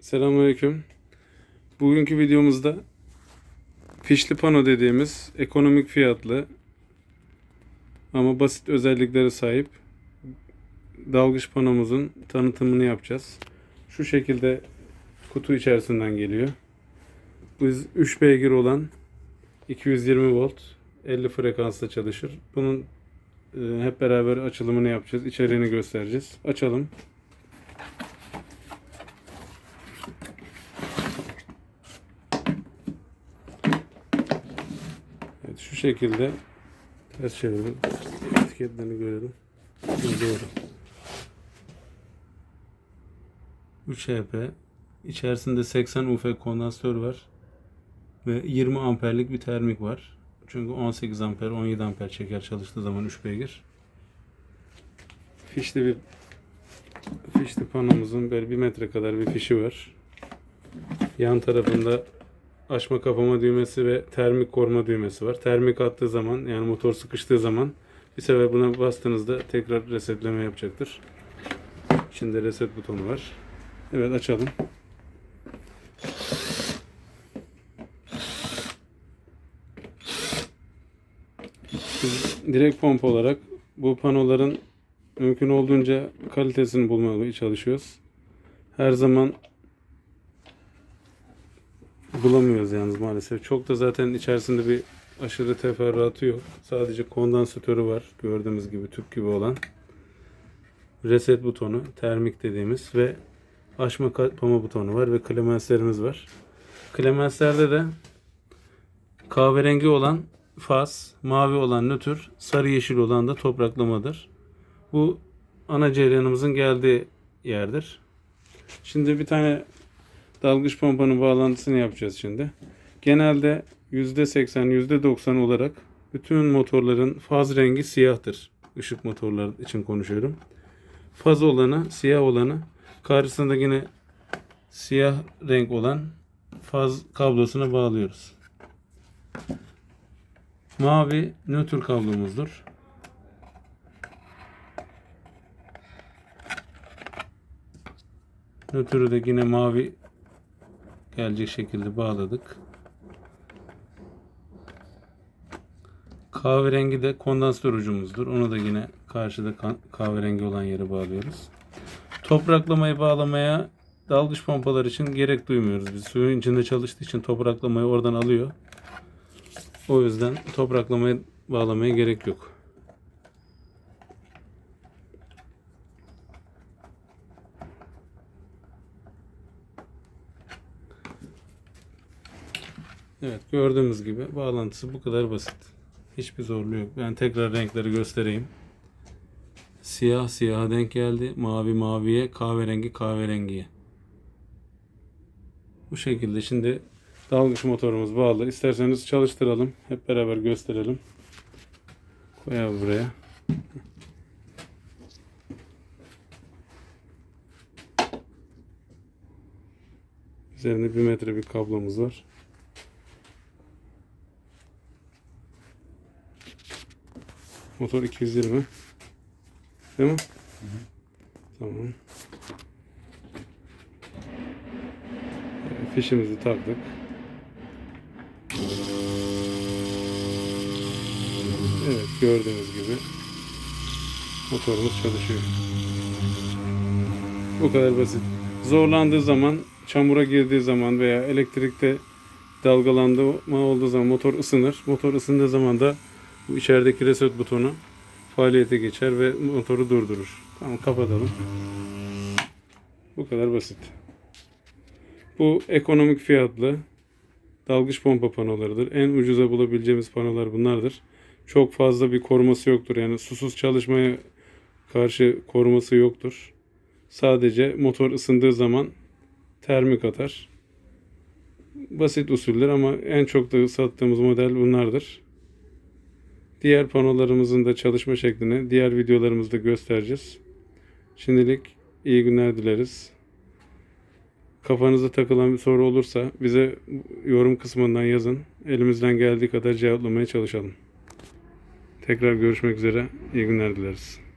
Selamünaleyküm. Bugünkü videomuzda fişli pano dediğimiz ekonomik fiyatlı ama basit özelliklere sahip dalgıç panomuzun tanıtımını yapacağız. Şu şekilde kutu içerisinden geliyor. Biz 3 beygir olan 220 volt 50 frekansla çalışır. Bunun e, hep beraber açılımını yapacağız. İçeriğini göstereceğiz. Açalım. Şu şekilde ters çevirelim. Etiketlerini görelim. Doğru. 3 HP. İçerisinde 80 UF kondansatör var. Ve 20 amperlik bir termik var. Çünkü 18 amper, 17 amper çeker çalıştığı zaman 3 beygir. Fişli bir fişli panomuzun böyle bir metre kadar bir fişi var. Yan tarafında açma kapama düğmesi ve termik koruma düğmesi var. Termik attığı zaman yani motor sıkıştığı zaman bir sefer buna bastığınızda tekrar resetleme yapacaktır. İçinde reset butonu var. Evet açalım. Biz direkt pompa olarak bu panoların mümkün olduğunca kalitesini bulmaya çalışıyoruz. Her zaman bulamıyoruz yalnız maalesef. Çok da zaten içerisinde bir aşırı teferruatı yok. Sadece kondansatörü var gördüğümüz gibi tüp gibi olan. Reset butonu, termik dediğimiz ve açma kapama butonu var ve klemenslerimiz var. Klemenslerde de kahverengi olan faz, mavi olan nötr, sarı yeşil olan da topraklamadır. Bu ana cereyanımızın geldiği yerdir. Şimdi bir tane dalgıç pompanın bağlantısını yapacağız şimdi. Genelde %80, %90 olarak bütün motorların faz rengi siyahtır. Işık motorları için konuşuyorum. Faz olanı, siyah olanı, karşısında yine siyah renk olan faz kablosuna bağlıyoruz. Mavi nötr kablomuzdur. Nötrü de yine mavi gelecek şekilde bağladık. Kahverengi de kondansatör ucumuzdur. Onu da yine karşıda kahverengi olan yere bağlıyoruz. Topraklamayı bağlamaya dalgıç pompalar için gerek duymuyoruz. Biz suyun içinde çalıştığı için topraklamayı oradan alıyor. O yüzden topraklamayı bağlamaya gerek yok. Evet gördüğümüz gibi bağlantısı bu kadar basit. Hiçbir zorluğu yok. Ben tekrar renkleri göstereyim. Siyah siyaha denk geldi. Mavi maviye, kahverengi kahverengiye. Bu şekilde şimdi dalgıç motorumuz bağlı. İsterseniz çalıştıralım. Hep beraber gösterelim. Koyalım buraya. Üzerinde bir metre bir kablomuz var. Motor 220. Değil mi? Tamam. Evet, Fişimizi taktık. Evet gördüğünüz gibi motorumuz çalışıyor. Bu kadar basit. Zorlandığı zaman, çamura girdiği zaman veya elektrikte dalgalanma olduğu zaman motor ısınır. Motor ısındığı zaman da bu içerideki reset butonu faaliyete geçer ve motoru durdurur. Tamam kapatalım. Bu kadar basit. Bu ekonomik fiyatlı dalgıç pompa panolarıdır. En ucuza bulabileceğimiz panolar bunlardır. Çok fazla bir koruması yoktur. Yani susuz çalışmaya karşı koruması yoktur. Sadece motor ısındığı zaman termik atar. Basit usuller ama en çok da sattığımız model bunlardır. Diğer panolarımızın da çalışma şeklini diğer videolarımızda göstereceğiz. Şimdilik iyi günler dileriz. Kafanıza takılan bir soru olursa bize yorum kısmından yazın. Elimizden geldiği kadar cevaplamaya çalışalım. Tekrar görüşmek üzere. İyi günler dileriz.